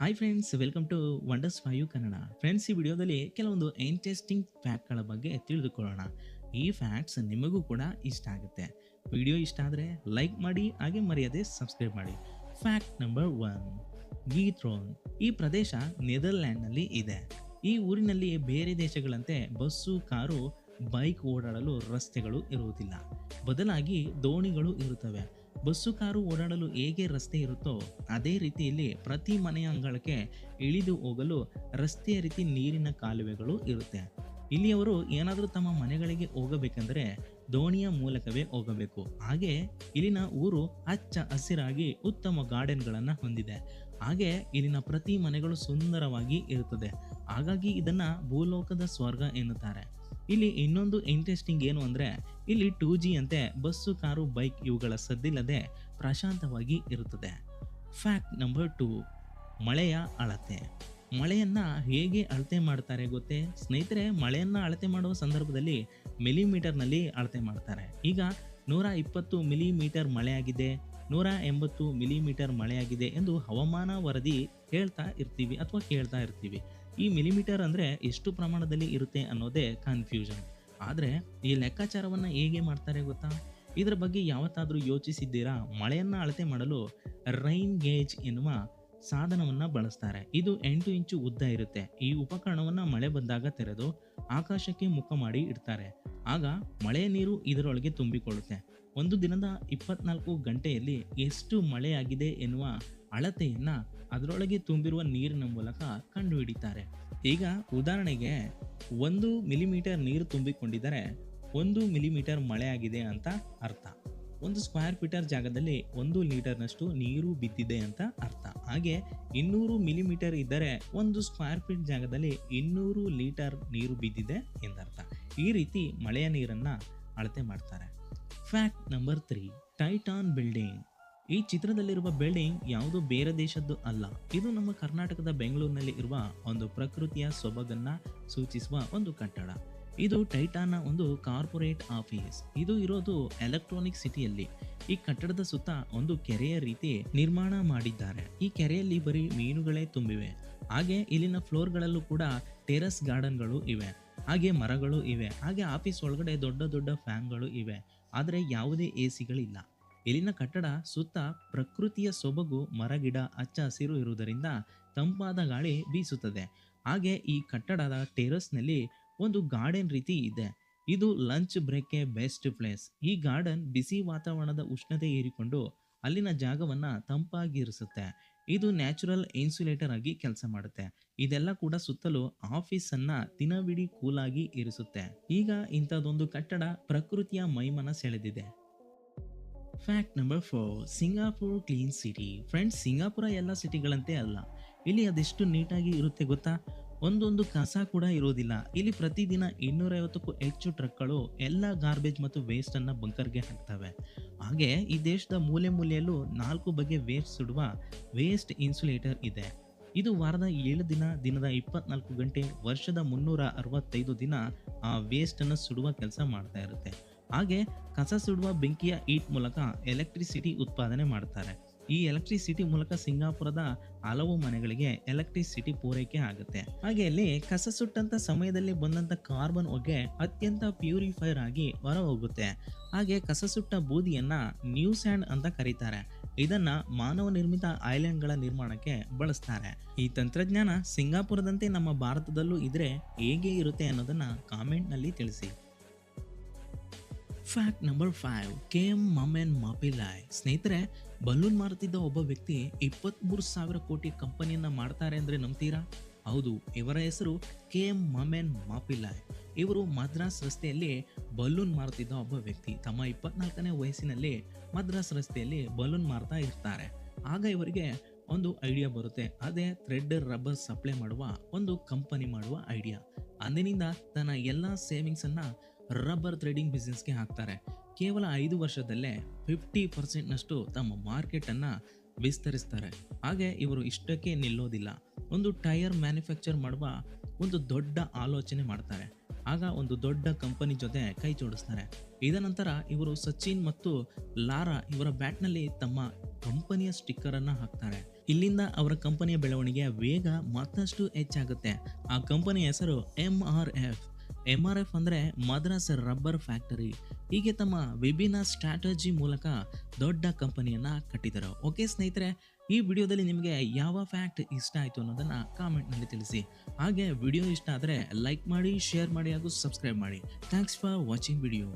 Hi friends welcome to wonders five Kannada friends ಈ ವಿಡಿಯೋದಲ್ಲಿ ಕೆಲವೊಂದು ಇಂಟ್ರೆಸ್ಟಿಂಗ್ ಫ್ಯಾಕ್ಟ್ಗಳ ಬಗ್ಗೆ ತಿಳಿದುಕೊಳ್ಳೋಣ. ಈ ಫ್ಯಾಕ್ಟ್ಸ್ ನಿಮಗೂ ಕೂಡ ಇಷ್ಟ ಆಗುತ್ತೆ. ವಿಡಿಯೋ ಇಷ್ಟ ಆದರೆ ಲೈಕ್ ಮಾಡಿ, ಹಾಗೆ ಮರೆಯದೆ ಸಬ್ಸ್ಕ್ರೈಬ್ ಮಾಡಿ. ಫ್ಯಾಕ್ಟ್ ನಂಬರ್ ಒನ್ ಗೀಥ್ರೋನ್ ಈ ಪ್ರದೇಶ ನೆದರ್ಲ್ಯಾಂಡ್ನಲ್ಲಿ ಇದೆ. ಈ ಊರಿನಲ್ಲಿ ಬೇರೆ ದೇಶಗಳಂತೆ ಬಸ್ಸು, ಕಾರು ಬೈಕ್ ಓಡಾಡಲು ರಸ್ತೆಗಳು ಇರುವುದಿಲ್ಲ. ಬದಲಾಗಿ ದೋಣಿಗಳು ಇರುತ್ತವೆ. ಬಸ್ಸು ಕಾರು ಓಡಾಡಲು ಹೇಗೆ ರಸ್ತೆ ಇರುತ್ತೋ ಅದೇ ರೀತಿಯಲ್ಲಿ ಪ್ರತಿ ಮನೆಯ ಅಂಗಳಕ್ಕೆ ಇಳಿದು ಹೋಗಲು ರಸ್ತೆಯ ರೀತಿ ನೀರಿನ ಕಾಲುವೆಗಳು ಇರುತ್ತೆ. ಇಲ್ಲಿಯವರು ಏನಾದರೂ ತಮ್ಮ ಮನೆಗಳಿಗೆ ಹೋಗಬೇಕೆಂದರೆ ದೋಣಿಯ ಮೂಲಕವೇ ಹೋಗಬೇಕು. ಹಾಗೆ ಇಲ್ಲಿನ ಊರು ಹಚ್ಚ ಹಸಿರಾಗಿ ಉತ್ತಮ ಗಾರ್ಡನ್ಗಳನ್ನು ಹೊಂದಿದೆ. ಹಾಗೆ ಇಲ್ಲಿನ ಪ್ರತಿ ಮನೆಗಳು ಸುಂದರವಾಗಿ ಇರುತ್ತದೆ. ಹಾಗಾಗಿ ಇದನ್ನು ಭೂಲೋಕದ ಸ್ವರ್ಗ ಎನ್ನುತ್ತಾರೆ. ಇಲ್ಲಿ ಇನ್ನೊಂದು ಇಂಟ್ರೆಸ್ಟಿಂಗ್ ಏನು ಅಂದರೆ, ಇಲ್ಲಿ ಟೂ ಜಿ ಅಂತೆ, ಬಸ್ಸು, ಕಾರು ಬೈಕ್ ಇವುಗಳ ಸದ್ದಿಲ್ಲದೆ ಪ್ರಶಾಂತವಾಗಿ ಇರುತ್ತದೆ. ಫ್ಯಾಕ್ಟ್ ನಂಬರ್ ಟೂ ಮಳೆಯ ಅಳತೆ. ಮಳೆಯನ್ನು ಹೇಗೆ ಅಳತೆ ಮಾಡ್ತಾರೆ ಗೊತ್ತೇ? ಸ್ನೇಹಿತರೆ, ಮಳೆಯನ್ನು ಅಳತೆ ಮಾಡುವ ಸಂದರ್ಭದಲ್ಲಿ ಮಿಲಿಮೀಟರ್ನಲ್ಲಿ ಅಳತೆ ಮಾಡ್ತಾರೆ. ಈಗ ನೂರ ಇಪ್ಪತ್ತು ಮಿಲಿಮೀಟರ್ ಮಳೆಯಾಗಿದೆ ನೂರ ಎಂಬತ್ತು ಮಿಲಿಮೀಟರ್ ಮಳೆಯಾಗಿದೆ ಎಂದು ಹವಾಮಾನ ವರದಿ ಹೇಳ್ತಾ ಇರ್ತೀವಿ ಅಥವಾ ಕೇಳ್ತಾ ಇರ್ತೀವಿ. ಈ ಮಿಲಿಮೀಟರ್ ಅಂದರೆ ಎಷ್ಟು ಪ್ರಮಾಣದಲ್ಲಿ ಇರುತ್ತೆ ಅನ್ನೋದೇ ಕನ್ಫ್ಯೂಷನ್ ಆದರೆ ಈ ಲೆಕ್ಕಾಚಾರವನ್ನು ಹೇಗೆ ಮಾಡ್ತಾರೆ ಗೊತ್ತಾ? ಇದರ ಬಗ್ಗೆ ಯಾವತ್ತಾದರೂ ಯೋಚಿಸಿದ್ದೀರಾ? ಮಳೆಯನ್ನು ಅಳತೆ ಮಾಡಲು ರೈನ್ ಗೇಜ್ ಎನ್ನುವ ಸಾಧನವನ್ನು ಬಳಸ್ತಾರೆ. ಇದು ಎಂಟು ಇಂಚು ಉದ್ದ ಇರುತ್ತೆ. ಈ ಉಪಕರಣವನ್ನು ಮಳೆ ಬಂದಾಗ ತೆರೆದು ಆಕಾಶಕ್ಕೆ ಮುಖ ಮಾಡಿ ಇಡ್ತಾರೆ. ಆಗ ಮಳೆಯ ನೀರು ಇದರೊಳಗೆ ತುಂಬಿಕೊಳ್ಳುತ್ತೆ. ಒಂದು ದಿನದ ಇಪ್ಪತ್ನಾಲ್ಕು ಗಂಟೆಯಲ್ಲಿ ಎಷ್ಟು ಮಳೆಯಾಗಿದೆ ಎನ್ನುವ ಅಳತೆಯನ್ನ ಅದರೊಳಗೆ ತುಂಬಿರುವ ನೀರಿನ ಮೂಲಕ ಕಂಡುಹಿಡಿತಾರೆ. ಈಗ ಉದಾಹರಣೆಗೆ ಒಂದು ಮಿಲಿಮೀಟರ್ ನೀರು ತುಂಬಿಕೊಂಡಿದ್ದರೆ ಒಂದು ಮಿಲಿಮೀಟರ್ ಮಳೆಯಾಗಿದೆ ಅಂತ ಅರ್ಥ. ಒಂದು ಸ್ಕ್ವೇರ್ ಫೀಟರ್ ಜಾಗದಲ್ಲಿ ಒಂದು ಲೀಟರ್ನಷ್ಟು ನೀರು ಬಿದ್ದಿದೆ ಅಂತ ಅರ್ಥ. ಹಾಗೆ ಇನ್ನೂರು ಮಿಲಿಮೀಟರ್ ಇದ್ದರೆ ಒಂದು ಸ್ಕ್ವೇರ್ ಫೀಟ್ ಜಾಗದಲ್ಲಿ ಇನ್ನೂರು ಲೀಟರ್ ನೀರು ಬಿದ್ದಿದೆ ಎಂದರ್ಥ. ಈ ರೀತಿ ಮಳೆಯ ನೀರನ್ನು ಅಳತೆ ಮಾಡ್ತಾರೆ. Fact number three Titan building ಈ ಚಿತ್ರದಲ್ಲಿರುವ ಬಿಲ್ಡಿಂಗ್ ಯಾವುದು ಬೇರೆ ದೇಶದ್ದು ಅಲ್ಲ. ಇದು ನಮ್ಮ ಕರ್ನಾಟಕದ ಬೆಂಗಳೂರಿನಲ್ಲಿ ಇರುವ ಒಂದು ಪ್ರಕೃತಿಯ ಸೊಬಗನ್ನ ಸೂಚಿಸುವ ಒಂದು ಕಟ್ಟಡ. ಇದು ಟೈಟಾನ್ನ ಒಂದು ಕಾರ್ಪೊರೇಟ್ ಆಫೀಸ್. ಇದು ಇರೋದು ಎಲೆಕ್ಟ್ರಾನಿಕ್ ಸಿಟಿಯಲ್ಲಿ. ಈ ಕಟ್ಟಡದ ಸುತ್ತ ಒಂದು ಕೆರೆಯ ರೀತಿ ನಿರ್ಮಾಣ ಮಾಡಿದ್ದಾರೆ. ಈ ಕೆರೆಯಲ್ಲಿ ಬರೀ ಮೀನುಗಳೇ ತುಂಬಿವೆ. ಹಾಗೆ ಇಲ್ಲಿನ ಫ್ಲೋರ್ಗಳಲ್ಲೂ ಕೂಡ ಟೆರಸ್ ಗಾರ್ಡನ್ಗಳು ಇವೆ. ಹಾಗೆ ಮರಗಳು ಇವೆ. ಹಾಗೆ ಆಫೀಸ್ ಒಳಗಡೆ ದೊಡ್ಡ ದೊಡ್ಡ ಫ್ಯಾನ್ಗಳು ಇವೆ. ಆದರೆ ಯಾವುದೇ ಎ ಸಿಗಳಿಲ್ಲ ಇಲ್ಲಿನ ಕಟ್ಟಡ ಸುತ್ತ ಪ್ರಕೃತಿಯ ಸೊಬಗು, ಮರಗಿಡ ಹಚ್ಚ ಹಸಿರು ಇರುವುದರಿಂದ ತಂಪಾದ ಗಾಳಿ ಬೀಸುತ್ತದೆ. ಹಾಗೆ ಈ ಕಟ್ಟಡದ ಟೆರಸ್ನಲ್ಲಿ ಒಂದು ಗಾರ್ಡನ್ ರೀತಿ ಇದೆ. ಇದು ಲಂಚ್ ಬ್ರೇಕ್ಗೆ ಬೆಸ್ಟ್ ಪ್ಲೇಸ್. ಈ ಗಾರ್ಡನ್ ಬಿಸಿ ವಾತಾವರಣದ ಉಷ್ಣತೆ ಏರಿಕೊಂಡು ಅಲ್ಲಿನ ಜಾಗವನ್ನು ತಂಪಾಗಿರಿಸುತ್ತೆ. ಇದು ನ್ಯಾಚುರಲ್ ಇನ್ಸುಲೇಟರ್ ಆಗಿ ಕೆಲಸ ಮಾಡುತ್ತೆ. ಇದೆಲ್ಲ ಕೂಡ ಸುತ್ತಲೂ ಆಫೀಸನ್ನು ದಿನವಿಡೀ ಕೂಲಾಗಿ ಇರಿಸುತ್ತೆ. ಈಗ ಇಂಥದ್ದೊಂದು ಕಟ್ಟಡ ಪ್ರಕೃತಿಯ ಮೈಮನ ಸೆಳೆದಿದೆ fact number four Singapore clean city friends Singapore ಎಲ್ಲ ಸಿಟಿಗಳಂತೆ ಅಲ್ಲ. ಇಲ್ಲಿ ಅದೆಷ್ಟು ನೀಟಾಗಿ ಇರುತ್ತೆ ಗೊತ್ತಾ? ಒಂದೊಂದು ಕಸ ಕೂಡ ಇರೋದಿಲ್ಲ. ಇಲ್ಲಿ ಪ್ರತಿದಿನ ಇನ್ನೂರೈವತ್ತಕ್ಕೂ ಹೆಚ್ಚು ಟ್ರಕ್ಗಳು ಎಲ್ಲ ಗಾರ್ಬೇಜ್ ಮತ್ತು ವೇಸ್ಟನ್ನು ಬಂಕರ್ಗೆ ಹಾಕ್ತವೆ. ಹಾಗೆ ಈ ದೇಶದ ಮೂಲೆ ಮೂಲೆಯಲ್ಲೂ ನಾಲ್ಕು ಬಗೆ ವೇಸ್ಟ್ ಸುಡುವ ವೇಸ್ಟ್ ಇನ್ಸುಲೇಟರ್ ಇದೆ. ಇದು ವಾರದ ಏಳು ದಿನ, ದಿನದ ಇಪ್ಪತ್ನಾಲ್ಕು ಗಂಟೆ, ವರ್ಷದ ಮುನ್ನೂರ ಅರವತ್ತೈದು ದಿನ ಆ ವೇಸ್ಟನ್ನು ಸುಡುವ ಕೆಲಸ ಮಾಡ್ತಾ ಇರುತ್ತೆ. ಹಾಗೆ ಕಸ ಸುಡುವ ಬೆಂಕಿಯ ಈಟ್ ಮೂಲಕ ಎಲೆಕ್ಟ್ರಿಸಿಟಿ ಉತ್ಪಾದನೆ ಮಾಡ್ತಾರೆ. ಈ ಎಲೆಕ್ಟ್ರಿಸಿಟಿ ಮೂಲಕ ಸಿಂಗಾಪುರದ ಹಲವು ಮನೆಗಳಿಗೆ ಎಲೆಕ್ಟ್ರಿಸಿಟಿ ಪೂರೈಕೆ ಆಗುತ್ತೆ. ಹಾಗೆ ಅಲ್ಲಿ ಕಸ ಸುಟ್ಟಂತ ಸಮಯದಲ್ಲಿ ಬಂದಂತ ಕಾರ್ಬನ್ ಹೊಗೆ ಅತ್ಯಂತ ಪ್ಯೂರಿಫೈರ್ ಆಗಿ ಹೊರ ಹೋಗುತ್ತೆ ಹಾಗೆ ಕಸ ಸುಟ್ಟ ಬೂದಿಯನ್ನ ನ್ಯೂ ಸ್ಯಾಂಡ್ ಅಂತ ಕರೀತಾರೆ. ಇದನ್ನ ಮಾನವ ನಿರ್ಮಿತ ಐಲ್ಯಾಂಡ್ಗಳ ನಿರ್ಮಾಣಕ್ಕೆ ಬಳಸ್ತಾರೆ. ಈ ತಂತ್ರಜ್ಞಾನ ಸಿಂಗಾಪುರದಂತೆ ನಮ್ಮ ಭಾರತದಲ್ಲೂ ಇದ್ರೆ ಹೇಗೆ ಇರುತ್ತೆ ಅನ್ನೋದನ್ನ ಕಾಮೆಂಟ್ನಲ್ಲಿ ತಿಳಿಸಿ. Fact number five K M Mammen Mappillai ಸ್ನೇಹಿತರೆ ಬಲೂನ್ ಮಾರುತ್ತಿದ್ದ ಒಬ್ಬ ವ್ಯಕ್ತಿ ಇಪ್ಪತ್ತ್ಮೂರು ಸಾವಿರ ಕೋಟಿ ಕಂಪನಿಯನ್ನ ಮಾಡ್ತಾರೆ ಅಂದರೆ ನಂಬ್ತೀರಾ? ಹೌದು, ಇವರ ಹೆಸರು ಕೆ ಎಂ ಮಮೆನ್ ಮಾಪಿಲಾಯ್ ಇವರು ಮದ್ರಾಸ್ ರಸ್ತೆಯಲ್ಲಿ ಬಲೂನ್ ಮಾರುತ್ತಿದ್ದ ಒಬ್ಬ ವ್ಯಕ್ತಿ. ತಮ್ಮ ಇಪ್ಪತ್ನಾಲ್ಕನೇ ವಯಸ್ಸಿನಲ್ಲಿ ಮದ್ರಾಸ್ ರಸ್ತೆಯಲ್ಲಿ ಬಲೂನ್ ಮಾರ್ತಾ ಇರ್ತಾರೆ. ಆಗ ಇವರಿಗೆ ಒಂದು ಐಡಿಯಾ ಬರುತ್ತೆ. ಅದೇ ಥ್ರೆಡ್ ರಬ್ಬರ್ ಸಪ್ಲೈ ಮಾಡುವ ಒಂದು ಕಂಪನಿ ಮಾಡುವ ಐಡಿಯಾ ಅಂದಿನಿಂದ ತನ್ನ ಎಲ್ಲ ಸೇವಿಂಗ್ಸನ್ನು ರಬ್ಬರ್ ಥ್ರೆಡಿಂಗ್ ಬಿಸ್ನೆಸ್ಗೆ ಹಾಕ್ತಾರೆ. ಕೇವಲ ಐದು ವರ್ಷದಲ್ಲೇ ಫಿಫ್ಟಿ ಪರ್ಸೆಂಟ್ನಷ್ಟು ತಮ್ಮ ಮಾರ್ಕೆಟನ್ನು ವಿಸ್ತರಿಸ್ತಾರೆ. ಹಾಗೆ ಇವರು ಇಷ್ಟಕ್ಕೆ ನಿಲ್ಲೋದಿಲ್ಲ. ಒಂದು ಟೈರ್ ಮ್ಯಾನುಫ್ಯಾಕ್ಚರ್ ಮಾಡುವ ಒಂದು ದೊಡ್ಡ ಆಲೋಚನೆ ಮಾಡ್ತಾರೆ. ಆಗ ಒಂದು ದೊಡ್ಡ ಕಂಪನಿ ಜೊತೆ ಕೈ ಜೋಡಿಸ್ತಾರೆ. ಇದನಂತರ ಇವರು ಸಚಿನ್ ಮತ್ತು ಲಾರಾ ಇವರ ಬ್ಯಾಟ್ನಲ್ಲಿ ತಮ್ಮ ಕಂಪನಿಯ ಸ್ಟಿಕ್ಕರನ್ನು ಹಾಕ್ತಾರೆ. ಇಲ್ಲಿಂದ ಅವರ ಕಂಪನಿಯ ಬೆಳವಣಿಗೆ ವೇಗ ಮತ್ತಷ್ಟು ಹೆಚ್ಚಾಗುತ್ತೆ. ಆ ಕಂಪನಿಯ ಹೆಸರು M R F. M R F ಅಂದರೆ ಮದ್ರಾಸ್ ರಬ್ಬರ್ ಫ್ಯಾಕ್ಟರಿ. ಹೀಗೆ ತಮ್ಮ ವಿಭಿನ್ನ ಸ್ಟ್ರಾಟಜಿ ಮೂಲಕ ದೊಡ್ಡ ಕಂಪನಿಯನ್ನು ಕಟ್ಟಿದರು. ಓಕೆ ಸ್ನೇಹಿತರೆ, ಈ ವಿಡಿಯೋದಲ್ಲಿ ನಿಮಗೆ ಯಾವ ಫ್ಯಾಕ್ಟ್ ಇಷ್ಟ ಆಯಿತು ಅನ್ನೋದನ್ನು ಕಾಮೆಂಟ್ನಲ್ಲಿ ತಿಳಿಸಿ. ಹಾಗೆ ವಿಡಿಯೋ ಇಷ್ಟ ಆದರೆ ಲೈಕ್ ಮಾಡಿ ಶೇರ್ ಮಾಡಿ ಹಾಗೂ ಸಬ್ಸ್ಕ್ರೈಬ್ ಮಾಡಿ. Thanks for watching video